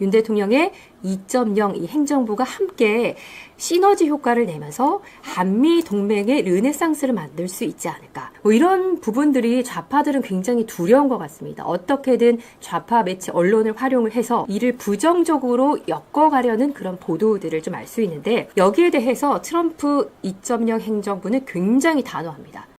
윤 대통령의 2.0이 행정부가 함께 시너지 효과를 내면서 한미 동맹의 르네상스를 만들 수 있지 않을까. 뭐 이런 부분들이 좌파들은 굉장히 두려운 것 같습니다. 어떻게든 좌파 매체 언론을 활용을 해서 이를 부정적으로 엮어가려는 그런 보도들을 좀 알 수 있는데 여기에 대해서 트럼프 2.0 행정부는 굉장히 단호합니다.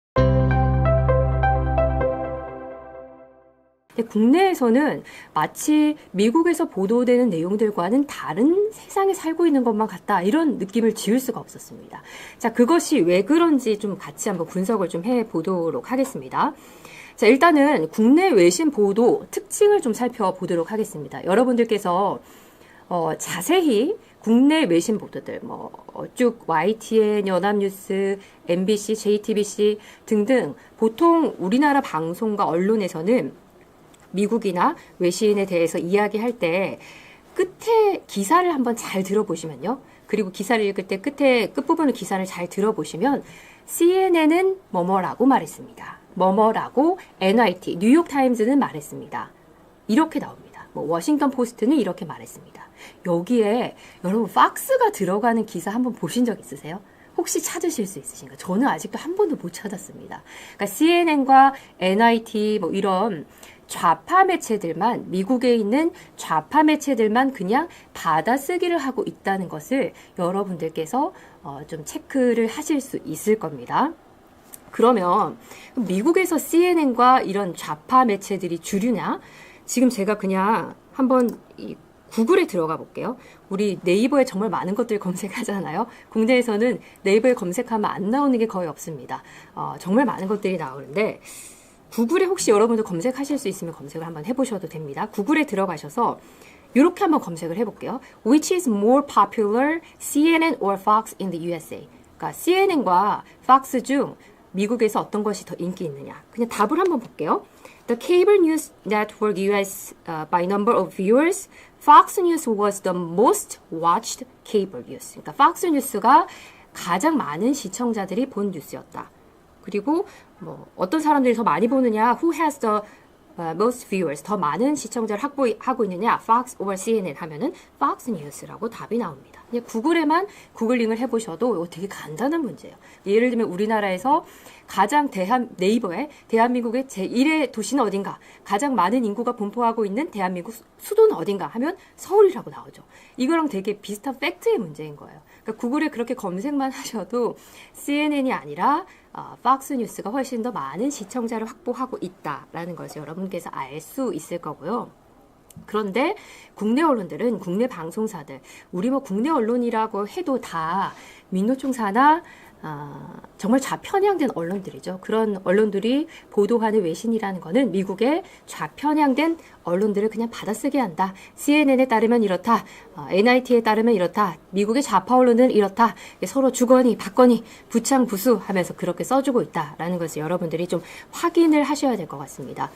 국내에서는 마치 미국에서 보도되는 내용들과는 다른 세상에 살고 있는 것만 같다 이런 느낌을 지울 수가 없었습니다. 자 그것이 왜 그런지 좀 같이 한번 분석을 좀 해 보도록 하겠습니다. 자 일단은 국내 외신 보도 특징을 좀 살펴보도록 하겠습니다. 여러분들께서 어, 자세히 국내 외신 보도들 뭐쭉 YTN, 연합뉴스, MBC, JTBC 등등 보통 우리나라 방송과 언론에서는 미국이나 외신에 대해서 이야기할 때 끝에 기사를 한번 잘 들어보시면요. 그리고 기사를 읽을 때 끝에 끝부분의 기사를 잘 들어보시면 CNN은 뭐뭐라고 말했습니다. 뭐뭐라고 NYT, 뉴욕타임즈는 말했습니다. 이렇게 나옵니다. 뭐 워싱턴 포스트는 이렇게 말했습니다. 여기에 여러분 팍스가 들어가는 기사 한번 보신 적 있으세요? 혹시 찾으실 수 있으신가? 저는 아직도 한 번도 못 찾았습니다. 그러니까 CNN과 NIT 뭐 이런 좌파 매체들만 미국에 있는 좌파 매체들만 그냥 받아쓰기를 하고 있다는 것을 여러분들께서 어, 좀 체크를 하실 수 있을 겁니다. 그러면 미국에서 CNN과 이런 좌파 매체들이 주류냐? 지금 제가 그냥 한번 이 구글에 들어가 볼게요. 우리 네이버에 정말 많은 것들 검색하잖아요. 국내에서는 네이버에 검색하면 안 나오는 게 거의 없습니다. 어, 정말 많은 것들이 나오는데 구글에 혹시 여러분도 검색하실 수 있으면 검색을 한번 해보셔도 됩니다. 구글에 들어가셔서 이렇게 한번 검색을 해볼게요. Which is more popular, CNN or Fox in the USA? 그러니까 CNN과 Fox 중 미국에서 어떤 것이 더 인기 있느냐? 그냥 답을 한번 볼게요. The cable news network US uh, by number of viewers, Fox News was the most watched cable news. 그러니까 Fox News가 가장 많은 시청자들이 본 뉴스였다. 그리고 뭐 어떤 사람들이 더 많이 보느냐, who has the uh, most viewers, 더 많은 시청자를 확보하고 있느냐, Fox or CNN 하면은 Fox News라고 답이 나옵니다. 구글에만 구글링을 해보셔도 이거 되게 간단한 문제예요. 예를 들면 우리나라에서 가장 대한 네이버에 대한민국의 제1의 도시는 어딘가, 가장 많은 인구가 분포하고 있는 대한민국 수도는 어딘가 하면 서울이라고 나오죠. 이거랑 되게 비슷한 팩트의 문제인 거예요. 그러니까 구글에 그렇게 검색만 하셔도 CNN이 아니라 어, 팍스 뉴스가 훨씬 더 많은 시청자를 확보하고 있다라는 것을 여러분께서 알 수 있을 거고요. 그런데 국내 언론들은 국내 방송사들 우리 뭐 국내 언론이라고 해도 다 민노총사나 아, 정말 좌편향된 언론들이죠. 그런 언론들이 보도하는 외신이라는 것은 미국의 좌편향된 언론들을 그냥 받아쓰게 한다. CNN에 따르면 이렇다. 어, NIT에 따르면 이렇다. 미국의 좌파 언론은 이렇다. 서로 주거니 받거니 부창 부수 하면서 그렇게 써주고 있다라는 것을 여러분들이 좀 확인을 하셔야 될 것 같습니다.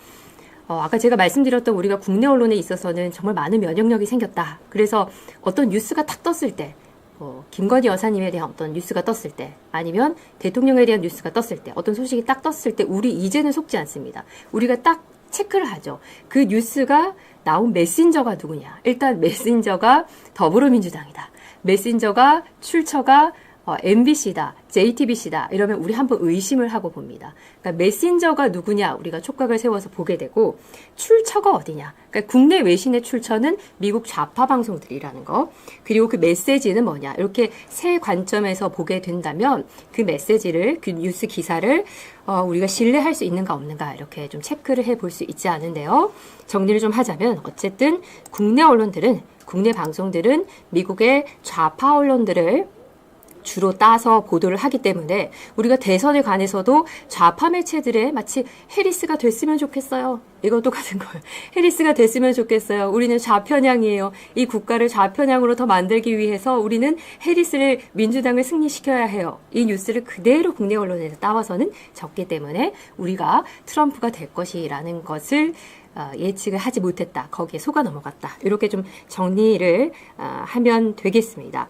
어, 아까 제가 말씀드렸던 우리가 국내 언론에 있어서는 정말 많은 면역력이 생겼다. 그래서 어떤 뉴스가 탁 떴을 때 뭐, 김건희 여사님에 대한 어떤 뉴스가 떴을 때, 아니면 대통령에 대한 뉴스가 떴을 때, 어떤 소식이 딱 떴을 때, 우리 이제는 속지 않습니다. 우리가 딱 체크를 하죠. 그 뉴스가 나온 메신저가 누구냐. 일단 메신저가 더불어민주당이다. 메신저가 출처가 어, MBC다, JTBC다 이러면 우리 한번 의심을 하고 봅니다. 그러니까 메신저가 누구냐 우리가 촉각을 세워서 보게 되고 출처가 어디냐. 그러니까 국내 외신의 출처는 미국 좌파 방송들이라는 거. 그리고 그 메시지는 뭐냐. 이렇게 세 관점에서 보게 된다면 그 메시지를 그 뉴스 기사를 어, 우리가 신뢰할 수 있는가 없는가 이렇게 좀 체크를 해볼 수 있지 않은데요. 정리를 좀 하자면 어쨌든 국내 언론들은 국내 방송들은 미국의 좌파 언론들을 주로 따서 보도를 하기 때문에 우리가 대선에 관해서도 좌파 매체들의 마치 해리스가 됐으면 좋겠어요. 이건 똑같은 거예요. 해리스가 됐으면 좋겠어요. 우리는 좌편향이에요. 이 국가를 좌편향으로 더 만들기 위해서 우리는 해리스를 민주당을 승리시켜야 해요. 이 뉴스를 그대로 국내 언론에서 따와서는 적기 때문에 우리가 트럼프가 될 것이라는 것을 어, 예측을 하지 못했다. 거기에 속아 넘어갔다. 이렇게 좀 정리를 어, 하면 되겠습니다.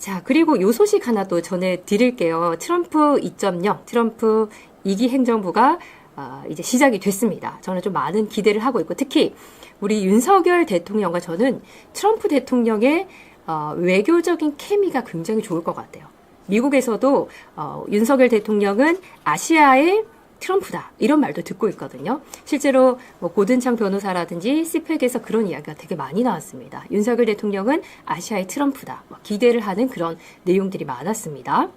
자, 그리고 요 소식 하나 또 전해드릴게요. 트럼프 2.0, 트럼프 2기 행정부가 어, 이제 시작이 됐습니다. 저는 좀 많은 기대를 하고 있고 특히 우리 윤석열 대통령과 저는 트럼프 대통령의 어, 외교적인 케미가 굉장히 좋을 것 같아요. 미국에서도 어, 윤석열 대통령은 아시아의 트럼프다 이런 말도 듣고 있거든요. 실제로 뭐 고든창 변호사라든지 시팩에서 그런 이야기가 되게 많이 나왔습니다. 윤석열 대통령은 아시아의 트럼프다 뭐 기대를 하는 그런 내용들이 많았습니다.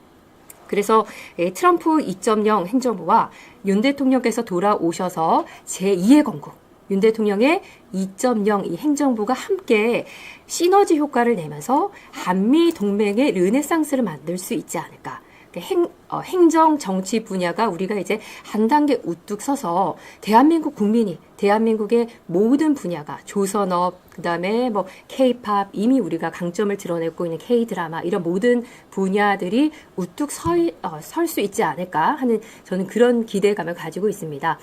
그래서 트럼프 2.0 행정부와 윤 대통령께서 돌아오셔서 제2의 건국 윤 대통령의 2.0이 행정부가 함께 시너지 효과를 내면서 한미 동맹의 르네상스를 만들 수 있지 않을까. 그 행, 어, 행정 정치 분야가 우리가 이제 한 단계 우뚝 서서 대한민국 국민이 대한민국의 모든 분야가 조선업 그 다음에 뭐 케이팝 이미 우리가 강점을 드러내고 있는 K 드라마 이런 모든 분야들이 우뚝 설수 어, 있지 않을까 하는 저는 그런 기대감을 가지고 있습니다.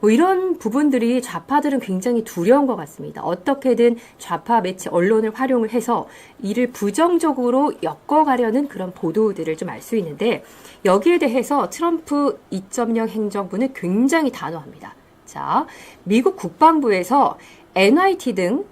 뭐 이런 부분들이 좌파들은 굉장히 두려운 것 같습니다. 어떻게든 좌파 매체 언론을 활용을 해서 이를 부정적으로 엮어가려는 그런 보도들을 좀 알 수 있는데 여기에 대해서 트럼프 2.0 행정부는 굉장히 단호합니다. 자, 미국 국방부에서 NIT 등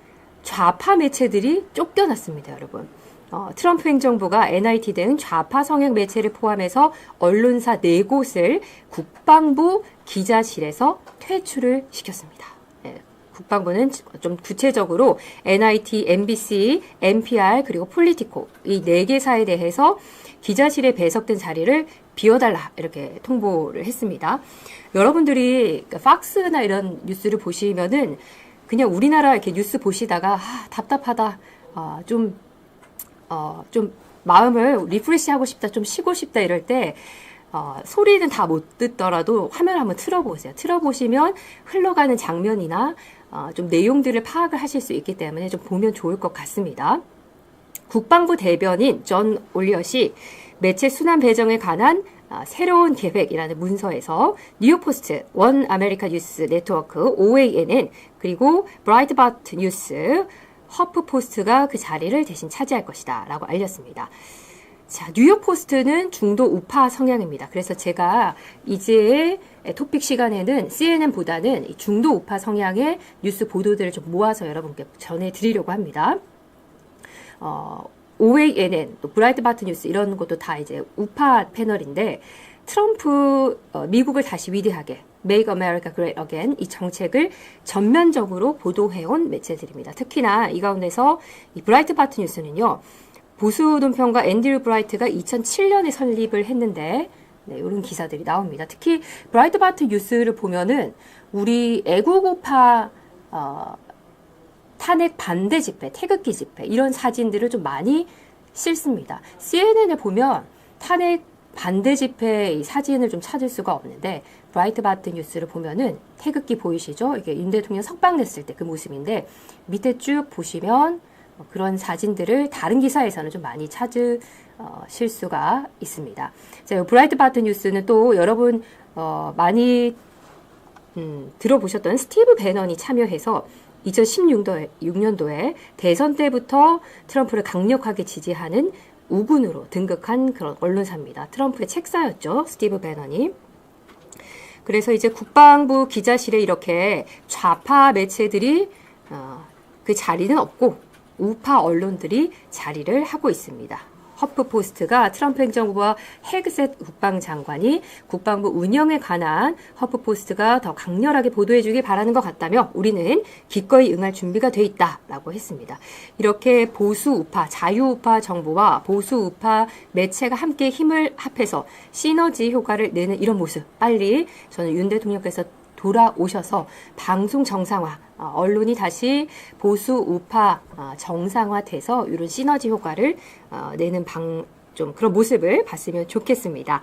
좌파 매체들이 쫓겨났습니다, 여러분. 어, 트럼프 행정부가 NIT 등 좌파 성향 매체를 포함해서 언론사 4곳을 국방부 기자실에서 퇴출을 시켰습니다. 예, 국방부는 좀 구체적으로 NIT, MBC, NPR 그리고 폴리티코 이 네 개사에 대해서 기자실에 배석된 자리를 비워달라 이렇게 통보를 했습니다. 여러분들이 그러니까 팍스나 이런 뉴스를 보시면은 그냥 우리나라 이렇게 뉴스 보시다가 아, 답답하다, 아, 좀 어, 좀 마음을 리프레시 하고 싶다, 좀 쉬고 싶다 이럴 때 어, 소리는 다 못 듣더라도 화면 한번 틀어보세요. 틀어보시면 흘러가는 장면이나 어, 좀 내용들을 파악을 하실 수 있기 때문에 좀 보면 좋을 것 같습니다. 국방부 대변인 존 올리엇이 매체 순환 배정에 관한 어, 새로운 계획이라는 문서에서 뉴욕포스트, 원 아메리카 뉴스 네트워크, OANN, 그리고 브라이트바트 뉴스, 허프 포스트가 그 자리를 대신 차지할 것이다 라고 알렸습니다. 자, 뉴욕 포스트는 중도 우파 성향입니다. 그래서 제가 이제 토픽 시간에는 CNN보다는 중도 우파 성향의 뉴스 보도들을 좀 모아서 여러분께 전해드리려고 합니다. 어, OANN, 또 브라이트바트 뉴스 이런 것도 다 이제 우파 패널인데 트럼프 어, 미국을 다시 위대하게 Make America Great Again 이 정책을 전면적으로 보도해온 매체들입니다. 특히나 이 가운데서 이 브라이트바트 뉴스는요. 보수 논평가 앤드류 브라이트가 2007년에 설립을 했는데 네, 이런 기사들이 나옵니다. 특히 브라이트바트 뉴스를 보면은 우리 애국우파 어, 탄핵 반대 집회, 태극기 집회 이런 사진들을 좀 많이 실습니다. CNN에 보면 탄핵 반대 집회 사진을 좀 찾을 수가 없는데 브라이트바트 뉴스를 보면은 태극기 보이시죠? 이게 윤 대통령 석방됐을 때 그 모습인데 밑에 쭉 보시면 뭐 그런 사진들을 다른 기사에서는 좀 많이 찾으실 어, 수가 있습니다. 자, 브라이트바트 뉴스는 또 여러분 어, 많이 음, 들어보셨던 스티브 배넌이 참여해서 2016년도에 대선 때부터 트럼프를 강력하게 지지하는 우군으로 등극한 그런 언론사입니다. 트럼프의 책사였죠. 스티브 배너니. 그래서 이제 국방부 기자실에 이렇게 좌파 매체들이 어, 그 자리는 없고 우파 언론들이 자리를 하고 있습니다. 허프포스트가 트럼프 행정부와 헤그셋 국방장관이 국방부 운영에 관한 허프포스트가 더 강렬하게 보도해주길 바라는 것 같다며 우리는 기꺼이 응할 준비가 돼 있다라고 했습니다. 이렇게 보수 우파, 자유 우파 정부와 보수 우파 매체가 함께 힘을 합해서 시너지 효과를 내는 이런 모습 빨리 저는 윤 대통령께서 돌아오셔서 방송 정상화, 어, 언론이 다시 보수 우파 어, 정상화돼서 이런 시너지 효과를 어, 내는 방, 좀 그런 모습을 봤으면 좋겠습니다.